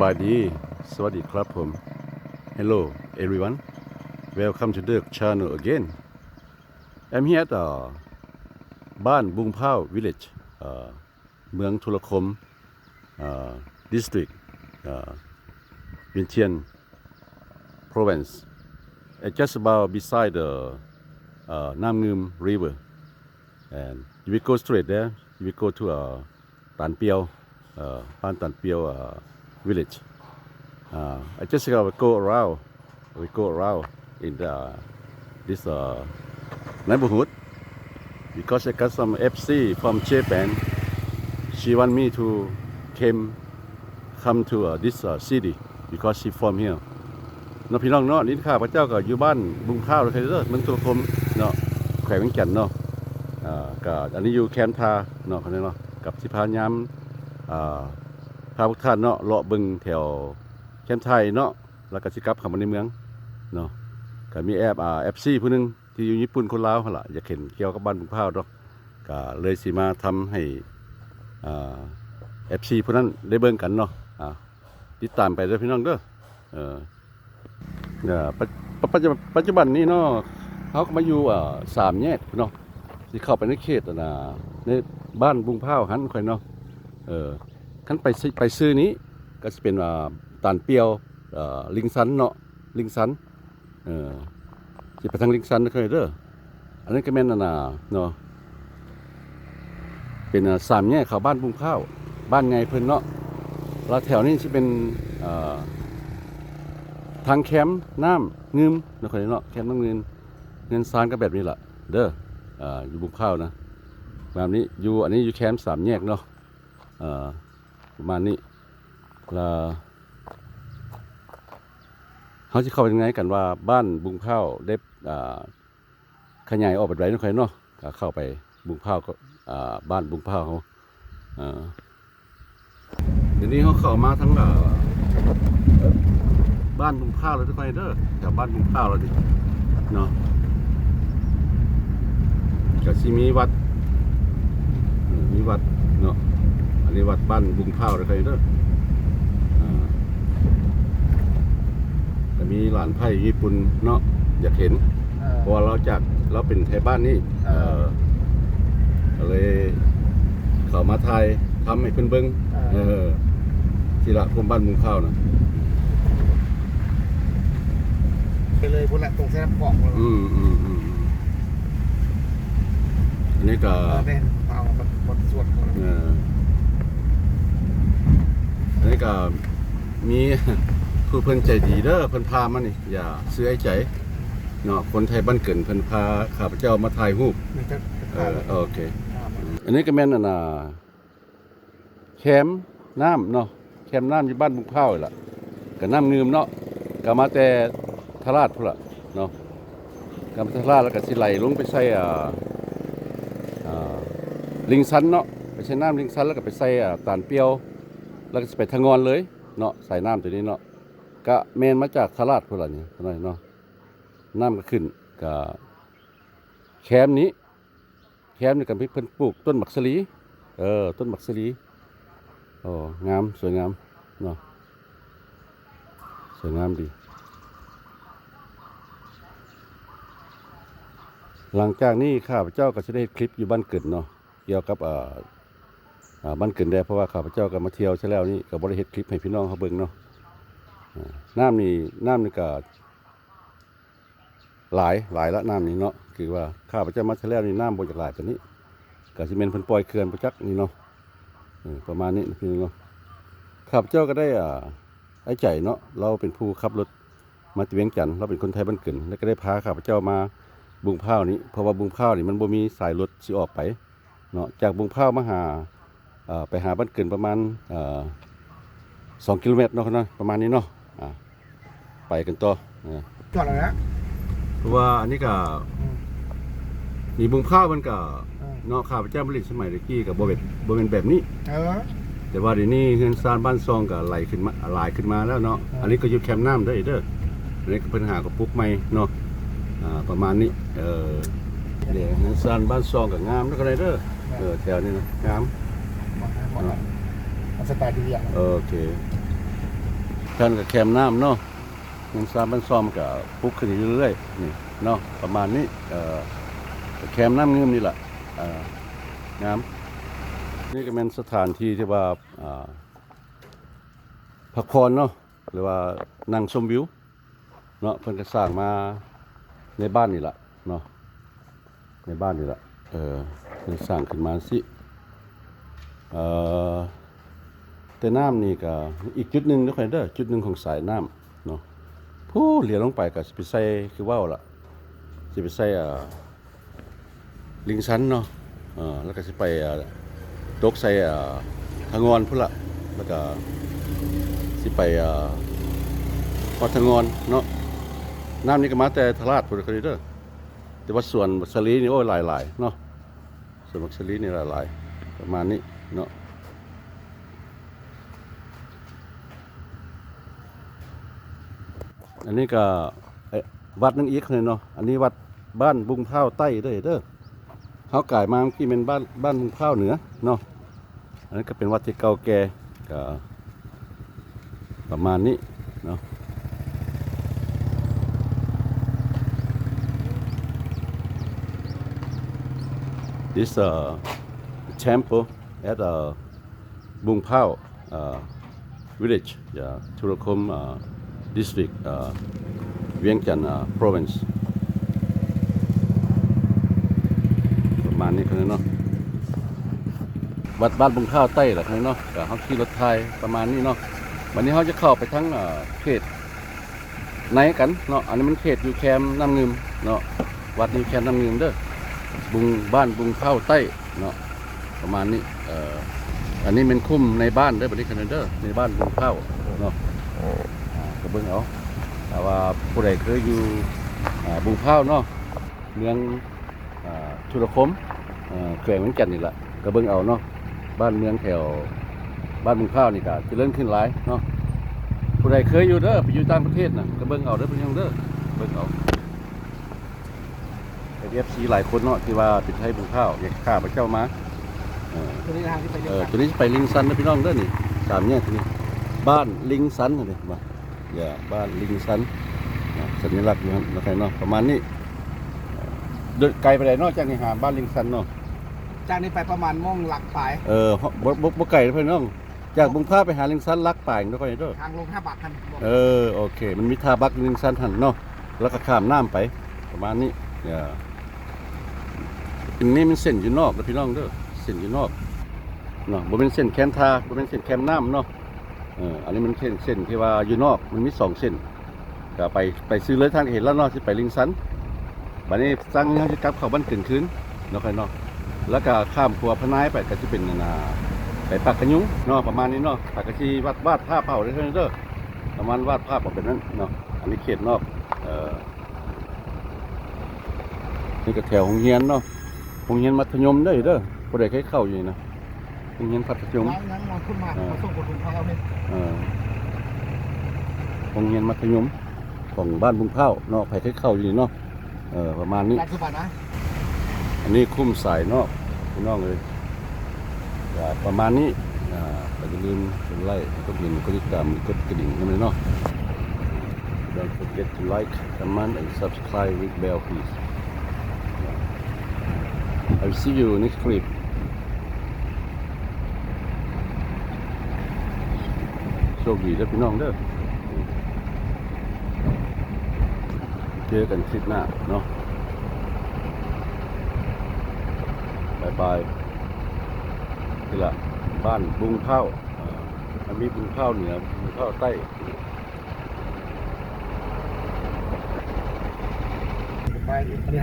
บายดี สวัสดีครับผม Hello everyone Welcome to the channel again I'm here at uh, บ้านบุงพร้าว village เอ่อเมืองทุรคมเอ่อ district เอ่อ Vientiane province It's just about beside the uh, Nam Ngum river and if we go straight there if we go to uh, Tan Piao uh, Ban Tan Piao uh, village uh, I just uh, go around we go around in the, this uh, neighborhood because I got some FC from Japan she want me to came come to uh, this uh, city because she from here เนาะพี่น้องเนาะนี่ข้าพระเจ้าก็อยู่บ้านบุงข้าวเลยเด้อเมืองตุลคมเนาะแขวงเวียงจันเนาะอ่าก็อันนี้อยู่แคมป์ทาเนาะคนนี้เนาะกับสิพายามอ่า พาพวกท่านเนาะเลาะเบึงแถวแคมป์ไทยเนาะแล้วก็สิกลับเข้ามาในเมืองเนาะก็มีแอบอ่าเอฟซีผู้หนึงที่อยู่ญี่ปุ่นคนลาวหั่นล่ะอยากเห็นเกี่ยวกับบ้านบุงข้าวดอกก็เลยสิมาทำให้อ่าเอฟซีผู้นั้นได้เบิ่งกันเนาะอ่าติดตามไปเด้อพี่น้องเด้อเออเนี่ยปัจจุบันปัจจุบันนี้เนาะเขาก็มาอยู่อ่าสามแยกเนาะที่เข้าไปในเขตอะนะในบ้านบุงพ้าวหันค่อยเนาะเออ ขั้นไปซื้อไปซื้อนี้ก็จะเป็นตานเปียวลิงซันเนาะลิงซันเออสิไปทางลิงซันเคยเด้ออันนั้นก็แม่นน่ะนเนาะเป็นสามแยกเขาบ้านบุงพร้าว บ้านไงเพิ่นเนาะแล้วแถวนี้สิเป็นทางแคมป์น้ำเงิมนะคนนี้เนาะแคมป์น้ำเงินเงินซานก็แบบนี้แหละเด้อออยู่บุกข้าวนะแบบนี้อยู่อันนี้อยู่แคมป์สามแยกเนาะ ประมาณนี้ล้วเขาจะเข้าไปยังไงกันว่าบ้านบุงข้าวได้ขยายออกไปไหนนะคนนี้เนาะเข้าไปบุงข้าวก็อ่าบ้านบุงข้าวเขาเดี๋ยวนี้เขาเข้ามาทั้งบ้านบุงข้าวเราทุกคนเด้อแถวบ้านบุงข้าวเราดิเนาะก็สิมีวัดมีวัดเนาะ นนี้วัดบ้านบุงข้าวเราทุกคนเด้ออ่าแต่มีหลานไผ่ญี่ปุ่นเนาะอยากเห็นเพราะว่าเราจากเราเป็นไทยบ้านนี่เออก็เลยเขามาไทยทำให้เพิ่นเบิ้งเออที่ละพมบ้านบุงข้าวนะไปเลยพุ่นละตรงเส้นน้ำเกาะเลยอืมอืมอืมอันนี้ก็เออเป็นเอาแบบบทสวดของเอ่ออั นนี้ก็มีผู้เพิ่นใจดีเด้อเพิ่นพามานี่ อย่าซื้อไอ้ใจเนาะคนไทยบ้านเกินเพิ่นพาข้าพเจ้ามาถ่ายรูปมีแต่เออโอเค อันนี้ก็แม่นอันน่ะแคมป์น้ำเนาะแคมป์น้ำอยู่บ้านบุกเผาล่ะก็น้ำเงืมเนาะก็มาแต่ทราดพุ่นล่ะเนาะก็มาทราดแล้วก็สิไหลลงไปใส่อ่าอ่าลิงซันเนาะไปใช้น้ำลิงซันแล้วก็ไปใส่อ่าตาลเปรียว แล้วก็สิไปทางงอนเลยเนาะใส่น้ำตัวนี้เนาะก็แมนมาจากทราดพุ่นล่ะนี่เท่านั้นเนาะน้ำก็ขึ้นก็แคมนี้ แคมนี่กันเพิ่นปลูกต้นหมักสลีเออต้นหมักสลีโอ้งามสวยงามเนาะสวยงามดี หลังจากนี้ข้าพเจ้าก็จะได้คลิปอยู่บ้านเกิดเนาะเกี่ยวกับอ่า อ่าบ้านเกิดได้เพราะว่าข้าพเจ้าก็มาเที่ยวใช่แล้วนี่ก็บ่ได้เฮ็ดคลิปให้พี่น้องเขาเบิ่งเนาะน้ำนี่น้ำนี่ก็หลายหลายละน้ำนี่เนาะคือว่าข้าพเจ้ามาเทแล้วนี่น้ำบนจากหลายตัวนี้ก็สิเป็นเพิ่นปล่อยเขื่อนประจักษ์นี่เนาะประมาณนี้พี่น้องเนาะข้าพเจ้าก็ได้อ่าไอ้ใจเนาะเราเป็นผู้ขับรถมาจากเวียงจันทน์เราเป็นคนไทยบ้านเกินแล้วก็ได้พาข้าพเจ้ามาบุงพ้าวนี้เพราะว่าบุงพ้าวนี่มันบ่มีสายรถสิออกไปเนาะจากบุงพ้าวมาหา ไปหาบ้านเกินประมาณอ่าสองกิโลเมตรเนาะเนาะประมาณนี้เนาะอ่าไปกันต่ออ่าจอดแล้วนะเพราะว่าอันนี้ก็อืมมีบุงข้าวมันก็อืมเนาะข้าพเจ้าผลิตสมัยตะกี้กับโบเป็นโบเป็นแบบนี้เออแต่ว่าเดี๋ยวนี้เฮือนซานบ้านซองก็ไหลขึ้นมาหลายขึ้นมาแล้วเนาะอืมอันนี้ก็อยู่แคมป์น้ำเด้อเด้ออันนี้ก็เพิ่นหากับปุ๊กใหม่เนาะอ่าประมาณนี้เออเดี๋ยวเฮือนซานบ้านซองก็งามแล้วก็ได้เด้อเออแถวนี้นะงาม หมดแล้วหมดแล้วมันสไตล์ดีอย่างโอเคคันกับแคมน้ำเนาะเงินซามบ้านซ่อมกับปุ๊กขึ้นเรื่อยๆนี่เนาะประมาณนี้เอ่อแคมน้ำเงิมนี่แหละเอ่องามนี่ก็เป็นสถานที่ที่ว่าอ่าพักผ่อนเนาะหรือว่านั่งชมวิวเนาะเพิ่นก็สร้างมาในบ้านนี่แหละเนาะในบ้านนี่แหละเออเพิ่นสร้างขึ้นมาสิ เอ่อแต่น้ำนี่ก็อีกจุดหนึ่งด้วยกันเด้อจุดหนึ่งของสายน้ำเนาะผู้เหลียลงไปก็สิไปใส่คือว่าวล่ะสิไปใส่อ่าลิงซันเนาะเอ่าแล้วก็สิไปตกใส่อ่าทางอนพุ่นละแล้วก็สิไปอ่าพอดทางอนเนาะน้ำนี่ก็มาแต่ทราดพุ่นละเด้อแต่ว่าส่วนสลีนี่โอ้ยหลายๆเนาะส่วนบักสลีนี่หลายๆประมาณนี้ เนาะอันนี้ก็วัดนึงอีกเลยเนาะอันนี้วัดบ้านบุงเผาใต้เด้อเด้อเขากายมาเมื่อกี้เป็นบ้านบ้านบุงเผาเหนือเนาะอันนี้ก็เป็นวัดที่เก่าแก่ก็ประมาณนี้เนาะ This uh, temple at uh, Bung Pao uh, village, yeah, Turakom uh, district, uh, Vientiane uh, province ประมาณนี้คนเนาะวัดบ้านบุงข้าวใต้แหละคนเนาะกับเขาขี่รถไทยประมาณนี้เนาะวันนี้เขาจะเข้าไปทั้งเขตไหนกันเนาะอันนี้มันเขตอยู่แคมน้ำเงิมเนาะวัดนี้แคมน้ำเงิมเด้อบุงบ้านบุงข้าวใต้เนาะ ประมาณนี้เอ่ออันนี้เป็นคุ้มในบ้านเด้บัดนี้คนเด้อในบ้านบุงข้าวเนาะอ่ากระเบื้องเอาแต่ว่าผู้ใดเคยอยู่อ่าบุงเผาเนาะเมืองอ่าชุรคมอ่าแขวงเหมือนกันนี่แหละกระเบื้องเอาเนาะบ้านเมืองแถวบ้านบุงเผานี่ก็เจริญขึ้นหลายเนาะผู้ใดเคยอยู่เด้อไปอยู่ต่างประเทศน่ะกระเบื้องเอาเด้อเป็นยังเด้อเบิ่งเอาเอฟซีหลายคนเนาะที่ว่าติดไทยบุงเผาอยากข้าพระเจ้ามา ตัวนี้ทางที่ไปเรียเออกตัวนี้จะไปลิงซันนะพี่น้องเด้อนี่สามแยกตัวนี้บ้านลิงซันนี่มาอย่าบ้านลิงซันนะสัญลักษณ์อยู่นะใครเนาะประมาณนี้เอ่อเดินไกลไปไหนเนอกจากนี่หาบ้านลิงซันเนาะจากนี้ไปประมาณม่องหลักปลายเออบ่บ่บ่ไกลเพื่อนน้อง จากบุงพาไปหาลิงซันลักป่ายด้วยกันเด้อ ทางลงห้าบาททันบอกเออโอเค มันมีทาบักลิงซันหันเนาะแล้วก็ข้ามน้ำไป ประมาณนี้อย่าอันนี้มันเส้นอยู่นอกนะพี่น้องเด้อ เส้นอยู่นอกเนาะบ่เป็นเส้นแคมทาบ่เป็นเส้นแคมน้ำเนาะเอออันนี้มันเส้นเส้นที่ว่าอยู่นอกมันมีสองเส้นก็ไปไปซื้อเลยทางเห็นแล้วเนาะที่ไปลิงซันบัดนี้สั่งยังจะกลับเข้าบ้านกึ่งคืนเนาะค่อยเนาะแล้วก็ข้ามครัวพะนายไปก็จะเป็นนานาไปปักกระยุงเนาะประมาณนี้เนาะปักกระชีวาดวาดภาพเผาได้เท่านั้นเด้อประมาณวาดภาพออกเป็นนั้นเนาะอันนี้เขตนอกเอ่อนี่ก็แถวโรงเรียนเนาะโรงเรียนมัธยมได้เด้อ บ่ได้เคยเข้าอยู่นี่นะโรงเรียนมัธยมน้องนั้นมองขึ้นมามาส่งคนถุงเขาเอาเนี่ยเอ่อโรงเรียนมัธยมของบ้านบุงเผาเนาะไปเคยเข้าอยู่นี่เนาะเออประมาณนี้ การสุพรรณนะอันนี้คุ้มสายนอกพี่น้องเลยก็ประมาณนี้อ่าอย่าลืมกดไลค์กดดิ่งกดติดตามกดกระดิ่งกันเลยเนาะ Don't forget to like, comment and subscribe with bell please I will see you next clip โชคดีเด้อพี่น้องเด้อเจอกันคลิปหน้าเนาะบายบายนี่ละบ้านบุงข้าวอันนี้บุงข้าวเหนือบุงข้าวใต้ไปนนี้ทาง